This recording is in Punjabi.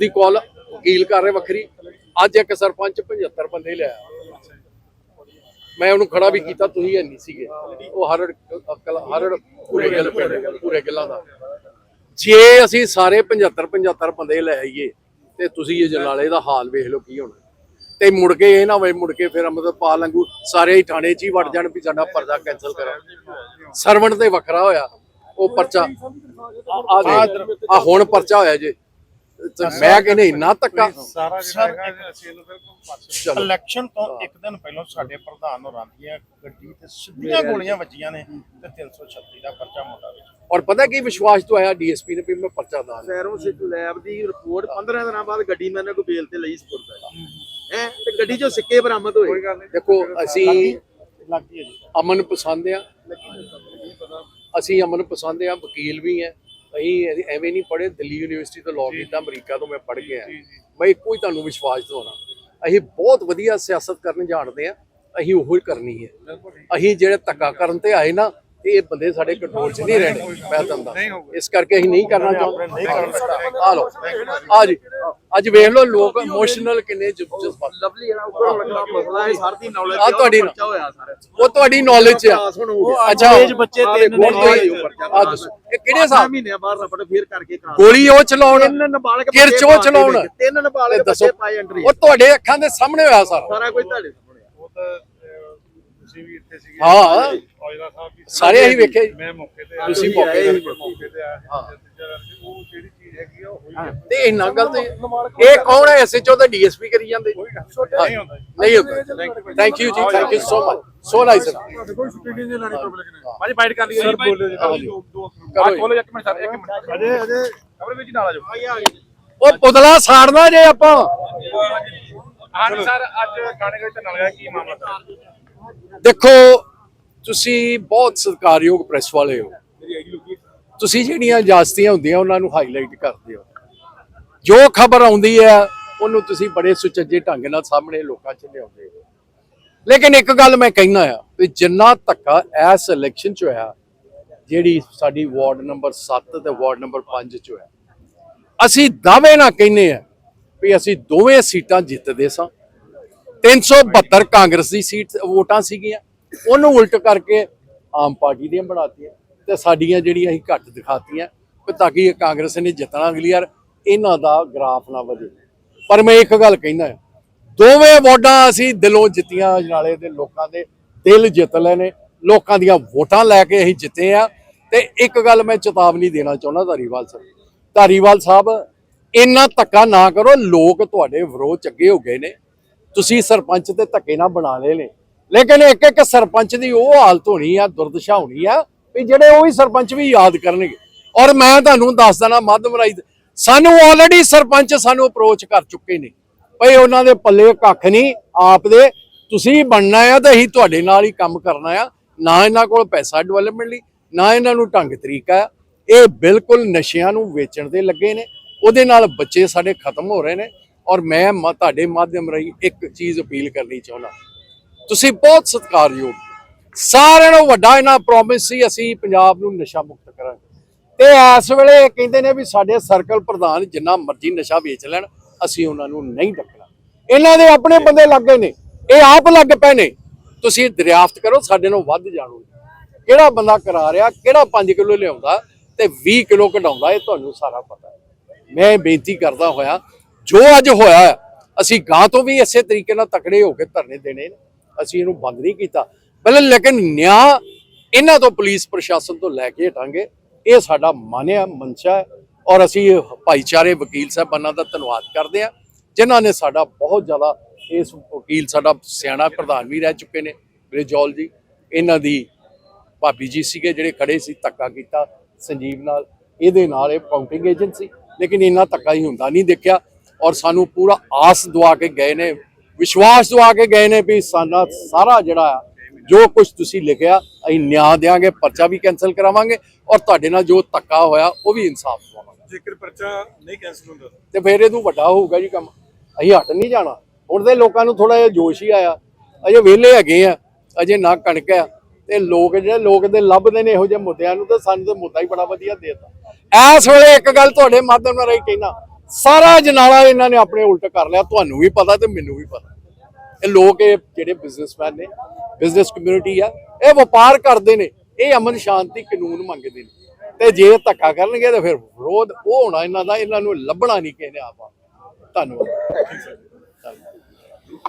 ਦੀ ਕਾਲ ਵਕੀਲ ਕਰ ਰਹੇ ਵੱਖਰੀ। ਅੱਜ ਇੱਕ ਸਰਪੰਚ 75 ਬੰਦੇ ਲਿਆਇਆ। ਮੈਂ ਉਹਨੂੰ ਖੜਾ ਵੀ ਕੀਤਾ ਤੁਸੀਂ ਹੈ ਨਹੀਂ ਸੀਗੇ। ਉਹ ਹਰੜ ਹਰੜ ਪੂਰੇ ਗਿੱਲ ਪੂਰੇ ਗਿੱਲਾਂ ਦਾ। ਜੇ ਅਸੀਂ ਸਾਰੇ 75 75 ਬੰਦੇ ਲੈ ਆਈਏ ਤੇ ਤੁਸੀਂ ਇਹ ਜਲਾਲੇ ਦਾ ਹਾਲ ਵੇਖ ਲਓ ਕੀ ਹੋਣਾ। ਤੇ ਮੁੜ ਕੇ ਇਹ ਨਾ ਹੋਵੇ ਮੁੜ ਕੇ ਫਿਰ ਅਮਰਪਾਲ ਵਾਂਗੂ ਸਾਰੇ ਹੀ ਥਾਣੇ 'ਚ ਹੀ ਵੜ ਜਾਣ ਵੀ ਸਾਡਾ ਪਰਚਾ ਕੈਨਸਲ ਕਰੋ। ਸਰਵਣ ਤੇ ਵੱਖਰਾ ਹੋਇਆ ਉਹ ਪਰਚਾ। ਆ ਹੁਣ ਪਰਚਾ ਹੋਇਆ ਜੇ। ਮੈਂ ਕਹਿੰਦੇ ਇੰਨਾ ਧੱਕਾ ਸਾਰਾ ਜਿਹੜਾ ਹੈਗਾ ਅਸੀਂ ਇਹਨੂੰ ਬਿਲਕੁਲ ਪਾਸੇ ਚਲੋ ਇਲੈਕਸ਼ਨ ਤੋਂ ਇੱਕ ਦਿਨ ਪਹਿਲਾਂ ਸਾਡੇ ਪ੍ਰਧਾਨ ਹੋਰਾਂ ਦੀਆਂ ਗੱਡੀ ਤੇ ਸਿੱਧੀਆਂ ਗੋਲੀਆਂ ਵੱਜੀਆਂ ਨੇ ਤੇ 336 ਦਾ ਪਰਚਾ ਮੁੰਡਾ ਵਿੱਚ। ਔਰ ਪਤਾ ਕੀ ਵਿਸ਼ਵਾਸ ਤੋਂ ਆਇਆ ਡੀਐਸਪੀ ਨੇ ਵੀ ਮੈਂ ਪਰਚਾ ਦਾਂ ਸੈਰੋਂ ਸਿੱਖ ਲੈਬ ਦੀ ਰਿਪੋਰਟ 15 ਦਿਨਾਂ ਬਾਅਦ ਗੱਡੀ ਮੈਨੇ ਕੋ ਬੇਲ ਤੇ ਲਈ ਸਪੁਰਦ ਹੈ। ਹੈ। ਤੇ ਗੱਡੀ ਚੋਂ ਸਿੱਕੇ ਬਰਾਮਦ ਹੋਏ। ਦੇਖੋ ਅਸੀਂ ਲੱਗੀ ਹੈ ਜੀ। ਅਮਨ ਪਸੰਦ ਆ। ਅਸੀਂ ਅਮਨ ਪਸੰਦ ਆ ਵਕੀਲ ਵੀ ਆ ਅਸੀਂ ਐਵੇਂ ਨਹੀਂ ਪੜ੍ਹੇ ਦਿੱਲੀ ਯੂਨੀਵਰਸਿਟੀ ਤੋਂ ਲਾਅ ਕੀਤਾ ਅਮਰੀਕਾ ਤੋਂ ਮੈਂ ਪੜ੍ਹ ਆਇਆ। ਮੈਂ ਇੱਕੋ ਹੀ ਤੁਹਾਨੂੰ ਵਿਸ਼ਵਾਸ ਦਿਵਾਉਣਾ। ਅਸੀਂ ਬਹੁਤ ਵਧੀਆ ਸਿਆਸਤ ਕਰਨ ਜਾਣਦੇ ਆ ਅਸੀਂ ਉਹੋ ਹੀ। ਕਰਨੀ ਹੈ ਅਸੀਂ ਜਿਹੜੇ ਧੱਕਾ ਕਰਨ ਤੇ ਆਏ ਨਾ ਇਹ ਬੰਦੇ ਸਾਡੇ ਕੰਟਰੋਲ 'ਚ ਨਹੀਂ ਰਹਿਣੇ ਮੈਂ ਤੁਹਾਨੂੰ। ਇਸ ਕਰਕੇ ਅਸੀਂ ਨਹੀਂ ਕਰਨਾ ਚਾਹੁੰਦੇ। ਆ ਆ ਜੀ। ਅੱਜ ਵੇਖ ਲਓ ਲੋਕ ਇਮੋਸ਼ਨਲ ਕਿੰਨੇ ਜਜ਼ਬ- ਜਜ਼ਬਾਤ। ਲਵਲੀ ਜਿਹੜਾ ਉੱਪਰ ਲੱਗਦਾ ਮਸਲਾ ਹੈ ਸਰ ਦੀ ਨੌਲੇਜ ਆਹ ਤੁਹਾਡੀ ਉਹ ਤੁਹਾਡੀ ਨੌਲੇਜ ਆ। ਅੱਛਾ। ਅੰਗਰੇਜ਼ ਬੱਚੇ ਤਿੰਨ ਨੇ ਆ। ਦੱਸੋ। ਇਹ ਕਿਹੜੇ ਹਿਸਾਬ ਮਹੀਨੇ ਬਾਅਦ ਰਫੜ ਫੇਰ ਕਰਕੇ ਕਰਾ ਗੋਲੀ ਉਹ ਚਲਾਉਣ। ਤਿੰਨ ਨਾਬਾਲਗ ਕਿਰ ਬੱਚੇ ਚੋ ਪਾ ਚਲਾਉਣ। ਤਿੰਨ ਨਾਬਾਲਗ ਬੱਚੇ ਪਾਏ ਅੰਡਰ ਉਹ ਤੁਹਾਡੇ ਅੱਖਾਂ ਦੇ ਸਾਹਮਣੇ ਹੋਇਆ ਸਾਰਾ। ਸਾਰਾ ਕੁਝ ਤੁਹਾਡੇ ਸਾਹਮਣੇ ਆ। ਉਹ ਤਾਂ ਤੁਸੀਂ ਵੀ ਇੱਥੇ ਸੀਗੇ। ਹਾਂ। ਔਜਲਾ ਸਾਹਿਬ ਵੀ ਸੀ। ਸਾਰੇ ਅਸੀਂ ਵੇਖੇ ਜੀ। ਮੈਂ ਮੌਕੇ ਤੇ ਤੁਸੀਂ ਆਇਆ ਮੌਕੇ ਤੇ ਸੀ, ਮੌਕੇ ਤੇ ਆਇਆ ਸੀ। ਤੇ ਦੂਜਾ ਗੱਲ ਸੀ, ਉਹ ਜਿਹੜੀ ਚੀਜ਼ ਹੈਗੀ ਆ ਉਹ ਹੋਈ ਹੈ। ਤੇ ਇੰਨਾ ਗੱਲ ਤੇ ਇਹ ਕੌਣ ਹੈ? ਐਸਐਚਓ ਤੇ ਡੀਐਸਪੀ ਕਰੀ ਜਾਂਦੇ ਕੋਈ ਗੱਲ ਨਹੀਂ ਹੁੰਦਾ ਜੀ। ਨਹੀਂ ਹੁੰਦਾ। ਥੈਂਕ ਯੂ ਜੀ thank you so much so nice ਕੋਈ ਛੁੱਟੀ ਨਹੀਂ ਲੈਣੀ ਪਬਲਿਕ ਨੇ ਭਾਜੀ ਬਾਈਟ ਕਰ ਲਈ ਸਰ ਬੋਲੋ ਜੀ। ਕਰੋ ਜੀ। ਬੋਲੋ ਇੱਕ ਮਿੰਟ ਸਰ ਇੱਕ ਮਿੰਟ। ਅਜੇ ਅਜੇ ਖਬਰ ਵਿੱਚ ਨਾਲ ਆ ਜਾਓ। ਉਹ ਪੁਤਲਾ ਸਾੜਨਾ ਜੇ ਆਪਾਂ। ਹਾਂ ਸਰ ਅੱਜ ਥਾਣੇ ਵਿੱਚ ਨਾਲ ਗਿਆ ਕੀ ਮਾਮਲਾ? ਸਰ ਦੇਖੋ, ਤੁਸੀਂ ਬਹੁਤ ਸਤਿਕਾਰਯੋਗ ਪ੍ਰੈਸ ਵਾਲੇ ਹੋ। ਤੁਸੀਂ ਜਿਹੜੀਆਂ ਇਜਾਜ਼ਤੀਆਂ ਹੁੰਦੀਆਂ, ਉਹਨਾਂ ਨੂੰ ਹਾਈਲਾਈਟ ਕਰਦੇ ਹੋ। ਜੋ ਖਬਰ ਆਉਂਦੀ ਹੈ, ਉਹਨੂੰ ਤੁਸੀਂ ਬੜੇ ਸੁਚੱਜੇ ਢੰਗ ਨਾਲ ਸਾਹਮਣੇ ਲੋਕਾਂ 'ਚ ਲਿਆਉਂਦੇ ਹੋ। ਲੇਕਿਨ ਇੱਕ ਗੱਲ ਮੈਂ ਕਹਿਣਾ ਆ ਵੀ ਜਿੰਨਾ ਧੱਕਾ ਇਸ ਇਲੈਕਸ਼ਨ 'ਚ ਹੋਇਆ, ਜਿਹੜੀ ਸਾਡੀ ਵਾਰਡ ਨੰਬਰ 7 ਤੇ ਵਾਰਡ ਨੰਬਰ 5 'ਚ ਹੋਇਆ, ਅਸੀਂ ਦਾਅਵੇ ਨਾਲ ਕਹਿੰਨੇ ਆ ਵੀ ਅਸੀਂ ਦੋਵੇਂ ਸੀਟਾਂ ਜਿੱਤਦੇ ਸਾਂ। 372 ਕਾਂਗਰਸ ਦੀ ਸੀਟ, ਵੋਟਾਂ ਸੀਗੀਆਂ। ਉਹਨੂੰ ਉਲਟ ਕਰਕੇ ਆਮ ਪਾਰਟੀ ਦੀਆਂ ਬਣਾਤੀਆਂ ਤੇ ਸਾਡੀਆਂ ਜਿਹੜੀਆਂ ਅਸੀਂ ਘੱਟ ਦਿਖਾਤੀਆਂ ਤਾਂ ਕਿ ਕਾਂਗਰਸ ਨੇ ਜਿੱਤਣਾ ਅਗਲੀ ਵਾਰ ਇਹਨਾਂ ਦਾ ਗ੍ਰਾਫ ਨਾ ਵਧੇ। ਪਰ ਮੈਂ ਇੱਕ ਗੱਲ ਕਹਿੰਦਾ ਦੋਵੇਂ ਵੋਟਾਂ ਅਸੀਂ ਦਿਲੋਂ ਜਿੱਤੀਆਂ ਨਾਲੇ ਦੇ ਲੋਕਾਂ ਦੇ ਦਿਲ ਜਿੱਤ ਲਏ ਨੇ, ਲੋਕਾਂ ਦੀਆਂ ਵੋਟਾਂ ਲੈ ਕੇ ਅਸੀਂ ਜਿੱਤੇ ਆ। ਤੇ ਇੱਕ ਗੱਲ ਮੈਂ ਚੇਤਾਵਨੀ ਦੇਣਾ ਚਾਹੁੰਦਾ ਧਾਰੀਵਾਲ ਸਾਹਿਬ। ਧਾਰੀਵਾਲ ਸਾਹਿਬ, ਇੰਨਾ ਧੱਕਾ ਨਾ ਕਰੋ, ਲੋਕ ਤੁਹਾਡੇ ਵਿਰੋਧ ਚ ਅੱਗੇ ਹੋ ਗਏ ਨੇ। ਤੁਸੀਂ ਸਰਪੰਚ ਤੇ ਧੱਕੇ ਨਾਲ ਬਣਾ ਲਏ ਨੇ। ਲੇਕਿਨ ਇੱਕ ਇੱਕ ਸਰਪੰਚ ਦੀ ਉਹ ਹਾਲਤ ਹੋਣੀ ਆ, ਦੁਰਦਸ਼ਾ ਹੋਣੀ ਆ, ਵੀ ਜਿਹੜੇ ਉਹ ਹੀ ਸਰਪੰਚ ਵੀ ਯਾਦ ਕਰਨਗੇ। ਔਰ ਮੈਂ ਤੁਹਾਨੂੰ ਦੱਸ ਦਣਾ ਮਾਧਵ ਰਾਈ ਸਾਨੂੰ ਆਲਰੇਡੀ ਸਰਪੰਚ ਸਾਨੂੰ ਅਪਰੋਚ ਕਰ ਚੁੱਕੇ ਨੇ। ਭਈ ਉਹਨਾਂ ਦੇ ਪੱਲੇ ਕੱਖ ਨਹੀਂ, ਆਪ ਦੇ, ਤੁਸੀਂ ਬਣਨਾ ਆ ਤੇ ਅਸੀਂ ਤੁਹਾਡੇ ਨਾਲ ਹੀ ਕੰਮ ਕਰਨਾ ਆ, ਨਾ ਇਹਨਾਂ ਕੋਲ ਪੈਸਾ ਡਿਵੈਲਪਮੈਂਟ ਲਈ, ਨਾ ਇਹਨਾਂ ਨੂੰ ਢੰਗ ਤਰੀਕਾ ਆ। ਇਹ ਬਿਲਕੁਲ ਨਸ਼ਿਆਂ ਨੂੰ ਵੇਚਣ ਦੇ ਲੱਗੇ ਨੇ, ਉਹਦੇ ਨਾਲ ਬੱਚੇ ਸਾਡੇ ਖਤਮ ਹੋ ਰਹੇ ਨੇ। ਔਰ ਮੈਂ ਮ- ਤੁਹਾਡੇ ਮਾਧਿਅਮ ਰਾਹੀਂ ਇੱਕ ਚੀਜ਼ ਅਪੀਲ ਕਰਨੀ ਚਾਹੁੰਦਾ। ਤੁਸੀਂ ਬਹੁਤ ਸਤਿਕਾਰਯੋਗ ਸਾਰਿਆਂ ਨੂੰ ਵੱਡਾ ਇਹਨਾਂ ਪ੍ਰੋਮਿਸ ਸੀ, ਅਸੀਂ ਪੰਜਾਬ ਨੂੰ ਨਸ਼ਾ ਮੁਕਤ ਕਰਾਂਗੇ। ਤੇ ਇਸ ਵੇਲੇ ਇਹ ਕਹਿੰਦੇ ਨੇ ਵੀ ਸਾਡੇ ਸਰਕਲ ਪ੍ਰਧਾਨ ਜਿੰਨਾ ਮਰਜ਼ੀ ਨਸ਼ਾ ਵੇਚ ਲੈਣ, ਅਸੀਂ ਉਹਨਾਂ ਨੂੰ ਨਹੀਂ ਡੱਕਣਾ। ਇਹਨਾਂ ਦੇ ਆਪਣੇ ਬੰਦੇ ਲੱਗ ਗਏ ਨੇ, ਇਹ ਆਪ ਲੱਗ ਪਏ ਨੇ। ਤੁਸੀਂ ਦਰਿਆਫਤ ਕਰੋ, ਸਾਡੇ ਨੂੰ ਵੱਧ ਜਾਣੋ। ਕਿਹੜਾ ਬੰਦਾ ਕਰਾ ਰਿਹਾ, ਕਿਹੜਾ 5 ਕਿਲੋ ਲਿਆਉਂਦਾ ਤੇ 20 ਕਿਲੋ ਕਢਾਉਂਦਾ, ਇਹ ਤੁਹਾਨੂੰ ਸਾਰਾ ਪਤਾ ਹੈ। ਮੈਂ ਬੇਨਤੀ ਕਰਦਾ ਹੋਇਆ ਜੋ ਅੱਜ ਹੋਇਆ ਹੈ, ਅਸੀਂ ਗਾਂ ਤੋਂ ਵੀ ਇਸੇ ਤਰੀਕੇ ਨਾਲ ਤਕੜੇ ਹੋ ਕੇ ਧਰਨੇ ਦੇਣੇ ਨੇ। ਅਸੀਂ ਇਹਨੂੰ ਬੰਦ ਨਹੀਂ ਕੀਤਾ। ਪਹਿਲਾਂ ਲੇਕਿਨ ਨਿਆਂ ਇਹਨਾਂ ਤੋਂ ਪੁਲਿਸ ਪ੍ਰਸ਼ਾਸਨ ਤੋਂ ਲੈ ਕੇ ਹਟਾਂਗੇ। ਇਹ ਸਾਡਾ ਮਨ ਹੈ ਮਨਸ਼ਾ ਹੈ ਔਰ ਅਸੀਂ ਭਾਈਚਾਰੇ ਵਕੀਲ ਸਾਹਿਬਾਨਾਂ ਦਾ ਧੰਨਵਾਦ ਕਰਦੇ ਹਾਂ ਜਿਨ੍ਹਾਂ ਨੇ ਸਾਡਾ ਬਹੁਤ ਜ਼ਿਆਦਾ ਇਸ ਵਕੀਲ ਸਾਡਾ ਸਿਆਣਾ ਪ੍ਰਧਾਨ ਵੀ ਰਹਿ ਚੁੱਕੇ ਨੇ ਬ੍ਰਿਜੋਲ ਜੀ। ਇਹਨਾਂ ਦੀ ਭਾਬੀ ਜੀ ਸੀਗੇ ਜਿਹੜੇ ਖੜੇ ਸੀ ਧੱਕਾ ਕੀਤਾ ਸੰਜੀਵ ਨਾਲ। ਇਹਦੇ ਨਾਲ ਇਹ ਕਾਊਂਟਿੰਗ ਏਜੰਟ ਸੀ ਲੇਕਿਨ ਇੰਨਾ ਧੱਕਾ ਹੀ ਹੁੰਦਾ ਨਹੀਂ ਦੇਖਿਆ। ਔਰ ਸਾਨੂੰ ਪੂਰਾ ਆਸ ਦਵਾ ਕੇ ਗਏ ਨੇ ਵਿਸ਼ਵਾਸ ਦਵਾ ਕੇ ਗਏ ਨੇ ਵੀ ਸਾਡਾ ਸਾਰਾ ਜਿਹੜਾ ਆ ਜੋ ਕੁਝ ਤੁਸੀਂ ਲਿਖਿਆ ਅਸੀਂ ਨਿਆਂ ਦੇਾਂਗੇ ਪਰਚਾ ਵੀ ਕੈਨਸਲ ਕਰਾਵਾਂਗੇ ਔਰ ਤੁਹਾਡੇ ਨਾਲ ਜੋ ਧੱਕਾ ਹੋਇਆ ਉਹ ਵੀ ਇਨਸਾਫ ਦਵਾਵਾਂਗੇ। ਜੇਕਰ ਪਰਚਾ ਨਹੀਂ ਕੈਂਸਲ ਹੁੰਦਾ। ਤੇ ਫਿਰ ਇਹ ਤੋਂ ਵੱਡਾ ਹੋਊਗਾ ਜੀ ਕੰਮ। ਅਸੀਂ ਹਟ ਨਹੀਂ ਜਾਣਾ। ਹੁਣ ਦੇ ਲੋਕਾਂ ਨੂੰ ਥੋੜਾ ਜਿਹਾ ਜੋਸ਼ ਹੀ ਆਇਆ। ਅਜੇ ਵਿਹਲੇ ਹੈਗੇ ਆ ਅਜੇ ਨਾ ਕਣਕ ਆ। ਤੇ ਲੋਕ ਜਿਹੜੇ ਲੋਕ ਦੇ ਲੱਭਦੇ ਨੇ ਇਹੋ ਜਿਹੇ ਮੁੱਦਿਆਂ ਨੂੰ ਤੇ ਸਾਨੂੰ ਤੇ ਮੁੱਦਾ ਹੀ ਬੜਾ ਵਧੀਆ ਦੇਤਾ। ਇਸ ਵੇਲੇ ਇੱਕ ਗੱਲ ਤੁਹਾਡੇ ਮਾਧਿਅਮ ਨਾਲ ਰਹੀ ਕਹਿਣਾ ਸਾਰਾ ਜਨਾਲਾ ਇਹਨਾਂ ਨੇ ਆਪਣੇ ਉਲਟ ਕਰ ਲਿਆ, ਤੁਹਾਨੂੰ ਵੀ ਪਤਾ ਤੇ ਮੈਨੂੰ ਵੀ ਪਤਾ। ਇਹ ਲੋਕ ਇਹ ਜਿਹੜੇ ਬਿਜ਼ਨਸਮੈਨ ਨੇ ਬਿਜ਼ਨਸ ਕਮਿਊਨਿਟੀ ਆ, ਇਹ ਵਪਾਰ ਕਰਦੇ ਨੇ, ਇਹ ਅਮਨ ਸ਼ਾਂਤੀ ਕਾਨੂੰਨ ਮੰਗਦੇ ਨੇ। ਤੇ ਜੇ ਧੱਕਾ ਕਰਨਗੇ ਤਾਂ ਫਿਰ ਵਿਰੋਧ ਉਹ ਹੋਣਾ ਇਹਨਾਂ ਦਾ, ਇਹਨਾਂ ਨੂੰ ਲੱਭਣਾ ਨਹੀਂ ਕਿਸੇ ਨੇ ਆਪਾਂ। ਧੰਨਵਾਦ।